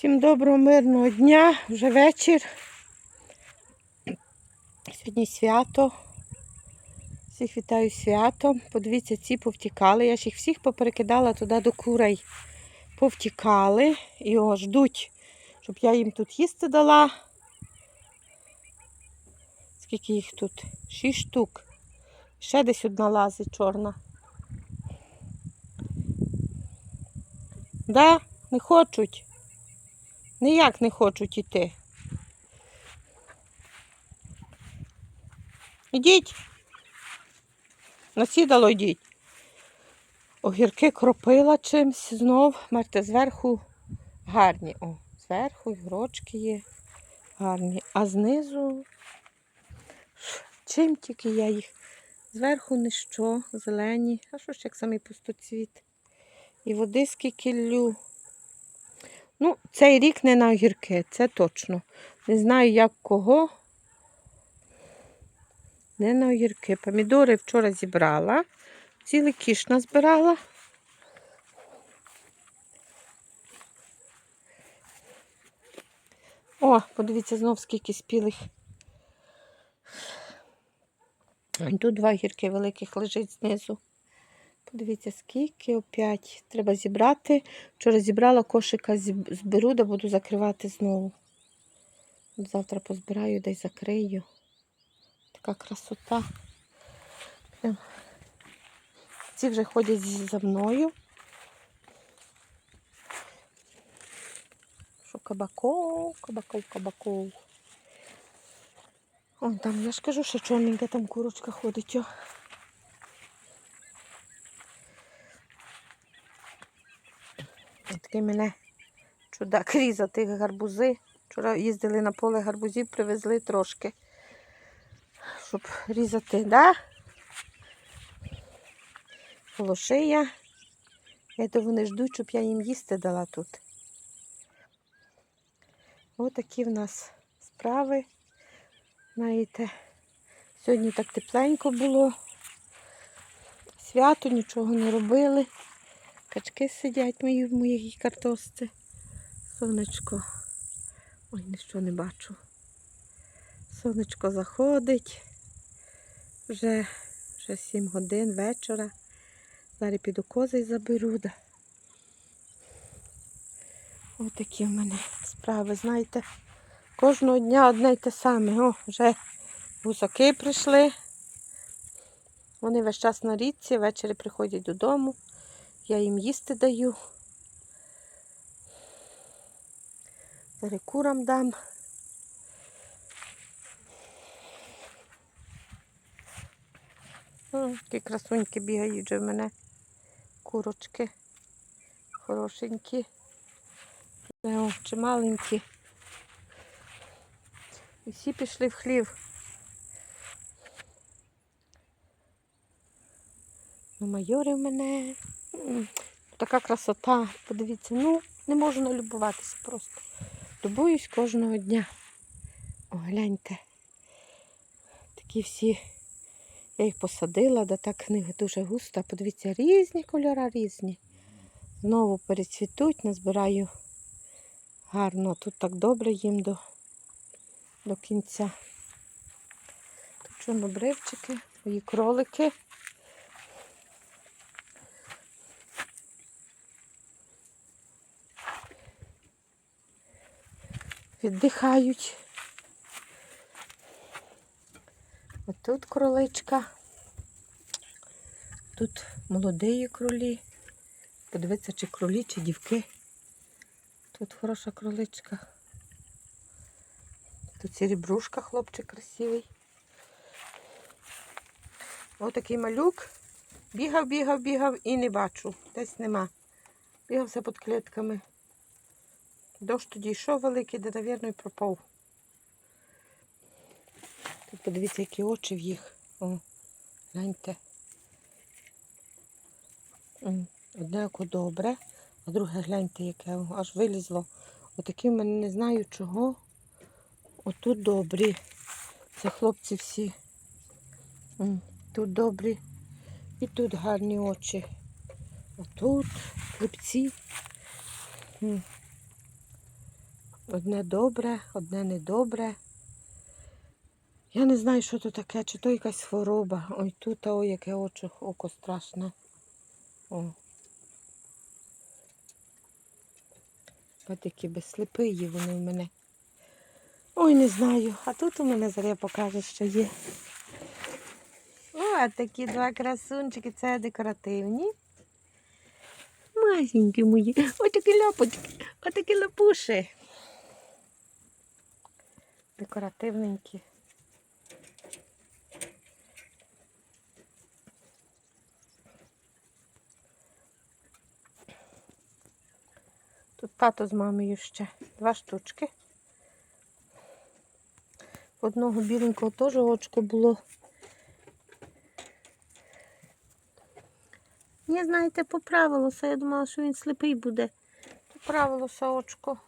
Всім доброго, мирного дня, вже вечір. Сьогодні свято. Всіх вітаю святом. Подивіться, ці повтікали. Я ж їх всіх поперекидала туди до курей. Повтікали і о, ждуть, щоб я їм тут їсти дала. Скільки їх тут? Шість штук. Ще десь одна лазить чорна. Да, не хочуть. Ніяк не хочуть іти. Ідіть. Насідало йдіть. Огірки кропила чимсь знов. Мерте зверху гарні. О, зверху грочки є гарні. А знизу чим тільки я їх. Зверху ніщо, зелені. А що ж як самий пустоцвіт? І води скільки ллю. Ну, цей рік не на огірки, це точно. Не знаю, як кого. Не на огірки. Помідори вчора зібрала. Цілий кіш назбирала. О, подивіться, знов скільки спілих. Тут два гірки великих лежить знизу. Подивіться, скільки опять треба зібрати. Вчора зібрала кошика, зберу, да буду закривати знову. Завтра позбираю, й закрию. Така красота. Ці вже ходять за мною. Що кабаков, кабаков, кабаков. О, там, я ж кажу, що чорненька там курочка ходить. О. Такий мене чудак різати гарбузи. Вчора їздили на поле гарбузів, привезли трошки, щоб різати, да? Волошия. Я то вони ждуть, щоб я їм їсти дала тут. Ось такі в нас справи. Знаєте, сьогодні так тепленько було. Свято, нічого не робили. Качки сидять мої в моїй картошці. Сонечко. Ой, нічого не бачу. Сонечко заходить. Вже, вже 7 годин вечора. Зараз піду кози заберу. Да. Ось такі в мене справи, знаєте. Кожного дня одне й те саме. О, вже гусаки прийшли. Вони весь час на річці, ввечері приходять додому. Я їм їсти даю. Зараз курам дам. О, Такі красуньки бігають вже в мене. Курочки. Хорошенькі. Е, О, чи маленькі. І всі пішли в хлів. Ну, майори в мене. Така красота. Подивіться, ну, не можу налюбуватися просто. Любуюсь кожного дня. О, гляньте. Такі всі. Я їх посадила, да так не дуже густо. Подивіться, різні кольори різні. Знову перецвітуть, назбираю гарно. Тут так добре їм до, до кінця. Тут чорнобривчики, мої кролики. Віддихають. Отут кроличка. Тут молоді кролі. Подивитися, чи кролі, чи дівки. Тут хороша кроличка. Тут серебрушка, хлопчик красивий. Ось такий малюк. Бігав, бігав, бігав і не бачу. Десь нема. Бігався під клітками. Дощ тоді йшов великий, де, навірно, і пропав. Тут подивіться, які очі в їх. О, гляньте. Одне око добре, а друге гляньте, яке аж вилізло. Отакі в мене не знаю чого. Отут добрі. Це хлопці всі. Тут добрі. І тут гарні очі. Отут, хлопці. Одне добре, одне недобре. Я не знаю, що то таке, чи то якась хвороба. Ой, тут, ой, яке очо, око страшне. О. Такі безсліпиї вони в мене. Ой, не знаю. А тут у мене зараз покаже, що є. О, такі два красунчики, це декоративні. Масенькі мої. Ось такі ляпочки, ось такі лапуші. Декоративненькі. Тут тато з мамою ще два штучки. Одного біленького теж очко було. Ні, знаєте, поправилося. Я думала, що він сліпий буде. Поправилося очко.